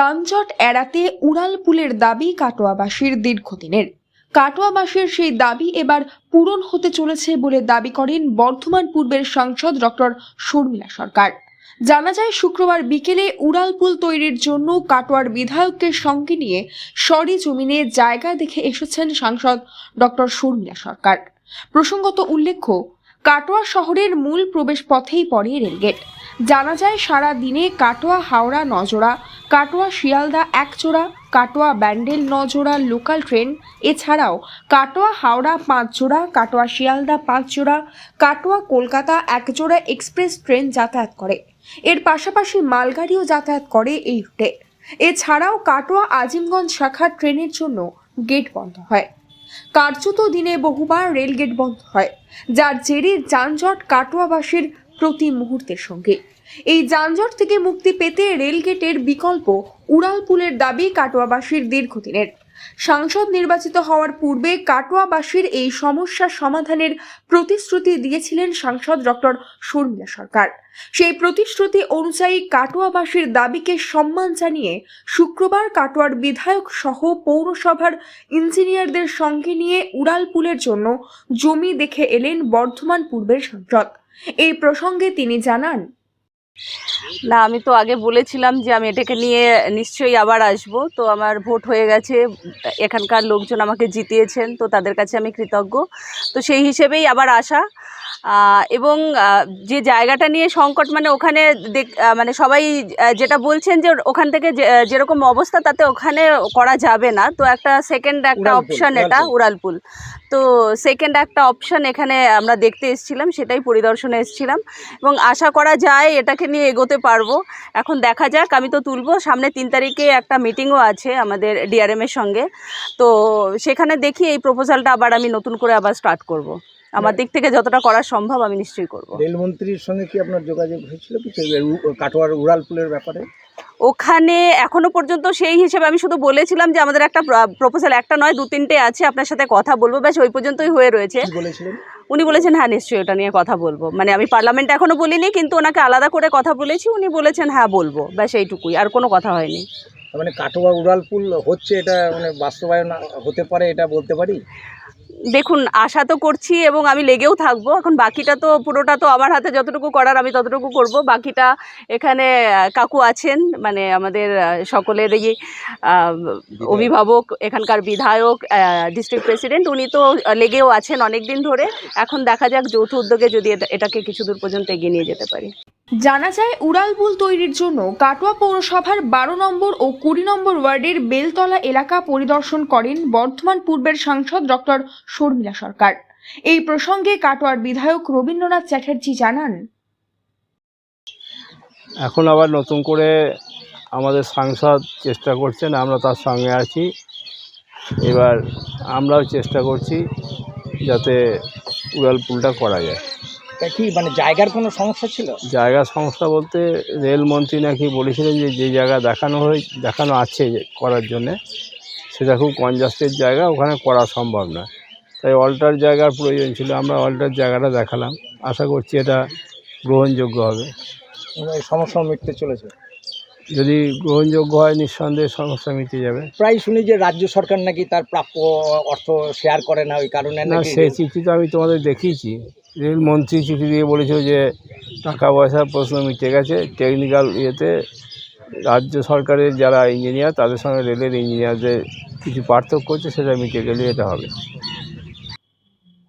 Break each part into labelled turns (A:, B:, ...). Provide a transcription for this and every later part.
A: যানজট এড়াতে উড়ালপুলের দাবি কাটোয়াবাসীর দীর্ঘদিনের। কাটোয়াবাসীর সেই দাবি এবার পূরণ হতে চলেছে বলে দাবি করেন বর্ধমান পূর্বের সাংসদ ডক্টর শর্মিলা সরকার। জানা যায়, শুক্রবার বিকেলে উড়ালপুল তৈরির জন্য কাটোয়ার বিধায়ককে সঙ্গে নিয়ে সরি জমিনে জায়গা দেখে এসেছেন সাংসদ ডক্টর শর্মিলা সরকার। প্রসঙ্গত উল্লেখ্য, কাটোয়া শহরের মূল প্রবেশ পথেই পড়ে রেলগেট। জানা যায়, সারা দিনে কাটোয়া হাওড়া নজোড়া, কাটোয়া শিয়ালদা একজোড়া কাটোয়া ব্যান্ডেল নজোড়া লোকাল ট্রেন, এছাড়াও কাটোয়া হাওড়া পাঁচ জোড়া কাটোয়া শিয়ালদা পাঁচ জোড়া কাটোয়া কলকাতা একজোড়া এক্সপ্রেস ট্রেন যাতায়াত করে। এর পাশাপাশি মালগাড়িও যাতায়াত করে এই রুটে। এছাড়াও কাটোয়া আজিমগঞ্জ শাখার ট্রেনের জন্য গেট বন্ধ হয়। কার্যত দিনে বহুবার রেলগেট বন্ধ হয়, যার জেরে যানজট কাটোয়াবাসীর প্রতি মুহূর্তের সঙ্গে। এই যানজট থেকে মুক্তি পেতে রেলগেটের বিকল্প উড়ালপুলের দাবি কাটোয়াবাসীর দীর্ঘদিনের। সাংসদ নির্বাচিত হওয়ার পূর্বে কাটোয়াবাসীর এই সমস্যার সমাধানের প্রতিশ্রুতি দিয়েছিলেন সাংসদ ডক্টর শর্মিলা সরকার। সেই প্রতিশ্রুতি অনুযায়ী কাটোয়াবাসীর দাবিকে সম্মান জানিয়ে শুক্রবার কাটোয়ার বিধায়ক সহ পৌরসভার ইঞ্জিনিয়ারদের সঙ্গে নিয়ে উড়ালপুলের জন্য জমি দেখে এলেন বর্ধমান পূর্বের সাংসদ। এই প্রসঙ্গে তিনি জানান
B: না আমি তো আগে বলেছিলাম যে আমি এটাকে নিয়ে নিশ্চয়ই আবার আসব। তো আমার ভোট হয়ে গেছে এখানকার লোকজন আমাকে জিতিয়েছেন তো তাদের কাছে আমি কৃতজ্ঞ। তো সেই হিসেবেই আবার আসা। এবং যে জায়গাটা নিয়ে সংকট মানে ওখানে দেখ- মানে সবাই যেটা বলছেন যে ওখান থেকে যে- যেরকম অবস্থা তাতে ওখানে করা যাবে না। তো একটা সেকেন্ড একটা অপশন এটা
C: উড়ালপুল।
B: তো সেকেন্ড একটা অপশন এখানে আমরা দেখতে এসেছিলাম, সেটাই পরিদর্শনে এসেছিলাম এবং আশা করা যায় এটাকে নিয়ে এগোতে পারব। এখন দেখা যাক, আমি তো তুলবো, সামনে তিন তারিখে একটা মিটিংও আছে আমাদের ডিআরএম এর সঙ্গে। তো সেখানে দেখি এই প্রপোজালটা আবার আমি নতুন করে আবার স্টার্ট করব। আমার দিক থেকে যতটা করা সম্ভব আমি নিশ্চয়ই করব।
C: রেলমন্ত্রীর সঙ্গে কি আপনার যোগাযোগ হয়েছিল কাটোয়ার, উড়ালপুলের ব্যাপারে?
B: ওখানে এখনও পর্যন্ত সেই হিসেবে আমি শুধু বলেছিলাম যে আমাদের একটা প্রপোজাল একটা নয় দু তিনটে আছে আপনার সাথে কথা বলব। ব্যাস ওই পর্যন্তই হয়ে রয়েছে।
C: বলেছিলেন?
B: উনি বলেছেন হ্যাঁ নিশ্চয়ই ওটা নিয়ে কথা বলব। মানে আমি পার্লামেন্ট এখনও বলিনি কিন্তু ওনাকে আলাদা করে কথা বলেছি উনি বলেছেন হ্যাঁ বলব। ব্যাস এইটুকুই আর কোনো কথা হয়নি।
C: মানে কাটোয়া উড়ালপুল হচ্ছে এটা মানে বাস্তবায়ন হতে পারে এটা বলতে পারি?
B: দেখুন, আশা তো করছি এবং আমি লেগেও থাকব। এখন বাকিটা তো পুরোটা তো আমার হাতে যতটুকু করার আমি ততটুকু করব। বাকিটা এখানে কাকু আছেন মানে আমাদের সকলেরই অভিভাবক, এখানকার বিধায়ক ডিস্ট্রিক্ট প্রেসিডেন্ট উনি তো লেগেও আছেন অনেক দিন ধরে। এখন দেখা যাক যৌথ উদ্যোগে যদি এটা- এটাকে কিছু দূর পর্যন্ত এগিয়ে নিয়ে যেতে পারি।
A: জানা যায় উড়ালপুল তৈরির জন্য কাটোয়া পৌরসভার বারো নম্বর ও কুড়ি নম্বর ওয়ার্ডের বেলতলা এলাকা পরিদর্শন করেন বর্ধমান পূর্বের সাংসদ ডক্টর শর্মিলা সরকার। এই প্রসঙ্গে কাটোয়ার বিধায়ক রবীন্দ্রনাথ চ্যাটার্জি জানান,
D: এখন আবার নতুন করে আমাদের সাংসদ চেষ্টা করছেন, আমরা তার সঙ্গে আছি। এবার আমরাও চেষ্টা করছি যাতে উড়ালপুলটা করা যায়।
C: তা কি মানে জায়গার কোনো সমস্যা ছিল?
D: জায়গার সমস্যা বলতে রেলমন্ত্রী নাকি বলেছিলেন যে যে জায়গা দেখানো হয়ে দেখানো আছে যে করার জন্যে সেটা খুব কনজাস্টেড জায়গা ওখানে করা সম্ভব না। তাই অল্টার জায়গার প্রয়োজন ছিল আমরা অল্টার জায়গাটা দেখালাম। আশা করছি এটা গ্রহণযোগ্য হবে।
C: সমস্যা মিটতে চলেছে।
D: যদি গ্রহণযোগ্য হয় নিঃসন্দেহে সমস্যা মিটে যাবে।
C: প্রায় শুনি যে রাজ্য সরকার নাকি তার প্রাপ্য অর্থ শেয়ার করে না ওই কারণে
D: না সেই চিঠি তো আমি তোমাদের দেখিয়েছি। রেলমন্ত্রী চিঠি দিয়ে বলেছিল যে টাকা পয়সার প্রশ্ন মিটে গেছে। টেকনিক্যাল ইয়েতে রাজ্য সরকারের যারা ইঞ্জিনিয়ার তাদের সঙ্গে রেলের ইঞ্জিনিয়ারদের কিছু পার্থক্য হচ্ছে সেটা মিটে গেলে এটা হবে।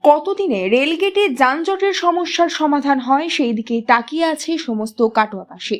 A: কতদিনে রেলগেটে যানজটের সমস্যার সমাধান হয় সেই দিকে তাকিয়ে আছে সমস্ত কাটোয়াবাসী